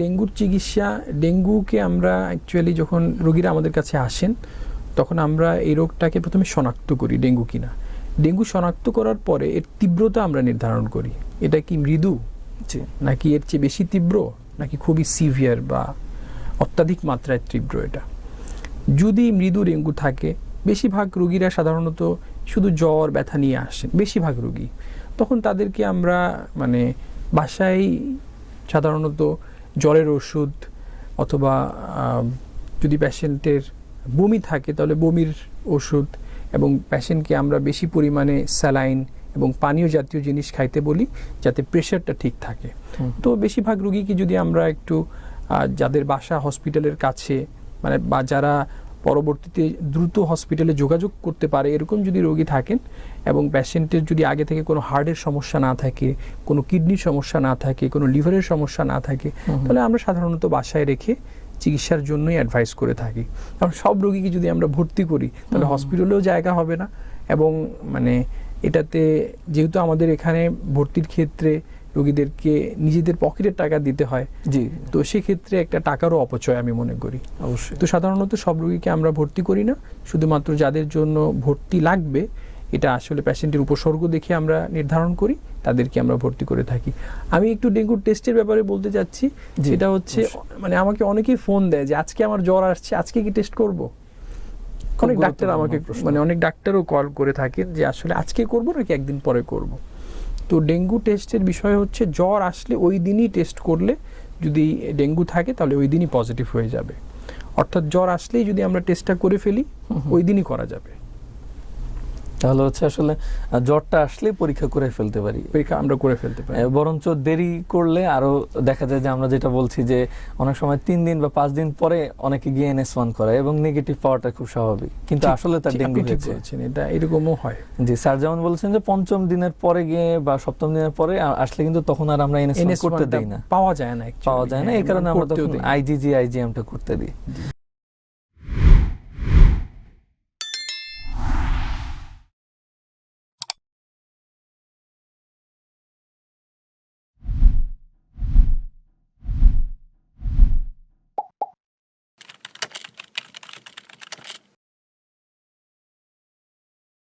ডেঙ্গুর চিকিৎসা ডেঙ্গুকে আমরা অ্যাকচুয়ালি যখন রোগীরা আমাদের কাছে আসেন তখন আমরা এই রোগটাকে প্রথমে শনাক্ত করি ডেঙ্গু কিনা। ডেঙ্গু শনাক্ত করার পরে এর তীব্রতা আমরা নির্ধারণ করি। এটা কি মৃদু? নাকি এর চেয়ে বেশি তীব্র? নাকি খুবই সিভিয়ার বা অত্যাধিক মাত্রায় তীব্র এটা? যদি মৃদু ডেঙ্গু থাকে বেশিরভাগ রোগীরা সাধারণত শুধু জ্বর ব্যথা নিয়ে আসেন বেশিরভাগ রোগী। তখন তাদেরকে আমরা মানে বাসায় সাধারণত জ্বরের ওষুধ অথবা যদি প্যাশেন্টের বমি থাকে তাহলে বমির ওষুধ এবং প্যাশেন্টকে আমরা বেশি পরিমাণে স্যালাইন এবং পানীয় জাতীয় জিনিস খাইতে বলি যাতে প্রেশারটা ঠিক থাকে। তো বেশিরভাগ রুগীকে যদি আমরা একটু যাদের বাসা হসপিটালের কাছে মানে বা যারা পরবর্তীতে দ্রুত হসপিটালে যোগাযোগ করতে পারে এরকম যদি রোগী থাকেন এবং পেশেন্টের যদি আগে থেকে কোনো হার্টের সমস্যা না থাকে কোনো কিডনির সমস্যা না থাকে কোনো লিভারের সমস্যা না থাকে তাহলে আমরা সাধারণত বাসায় রেখে চিকিৎসার জন্যই অ্যাডভাইস করে থাকি। কারণ সব রোগীকে যদি আমরা ভর্তি করি তাহলে হসপিটালেও জায়গা হবে না এবং মানে এটাতে যেহেতু আমাদের এখানে ভর্তির ক্ষেত্রে রোগীদেরকে নিজেদের পকেটের টাকা দিতে হয়। জি। তো সেক্ষেত্রে একটা টাকারও অপচয় আমি মনে করি। অবশ্যই। তো সাধারণত সব রোগীকে আমরা ভর্তি করি না। শুধুমাত্র যাদের জন্য ভর্তি লাগবে এটা আসলে প্যাশেন্টের উপসর্গ দেখে আমরা নির্ধারণ করি তাদেরকে আমরা ভর্তি করে থাকি। আমি একটু ডেঙ্গুর টেস্টের ব্যাপারে বলতে চাচ্ছি। যেটা হচ্ছে মানে আমাকে অনেকেই ফোন দেয় যে আজকে আমার জ্বর আসছে আজকে কি টেস্ট করব? অনেক ডাক্তার আমাকে মানে অনেক ডাক্তারও কল করে থাকেন যে আসলে আজকে করব নাকি একদিন পরে করব? তো ডেঙ্গু টেস্টের বিষয় হচ্ছে জ্বর আসলে ওই দিনই টেস্ট করলে যদি ডেঙ্গু থাকে তাহলে ওই দিনই পজিটিভ হয়ে যাবে অর্থাৎ জ্বর আসলেই যদি আমরা টেস্টটা করে ফেলি। ওই দিনই করা যাবে তাহলে হচ্ছে আসলে জ্বরটা আসলে পরীক্ষা করে ফেলতে পারি। পরীক্ষা আমরা করে ফেলতে পারি। বরঞ্চ দেরি করলে আরও দেখা যায় যে আমরা যেটা বলছি যে অনেক সময় তিন দিন বা পাঁচ দিন পরে অনেকে গিয়ে এনএস ওয়ান করে এবং নেগেটিভ পাওয়াটা খুব স্বাভাবিক। কিন্তু আসলে তার ডেঙ্গু হয়েছে। এটা এরকমও হয়। জি স্যার যেমন বলেছেন যে পঞ্চম দিনের পরে গিয়ে বা সপ্তম দিনের পরে আসলে কিন্তু তখন আর আমরা এনএস করতে দেই না। পাওয়া যায় না পাওয়া যায় না হ্যাঁ, এই কারণে আমরা তখন আইজিজি আইজিএমটা করতে দিই।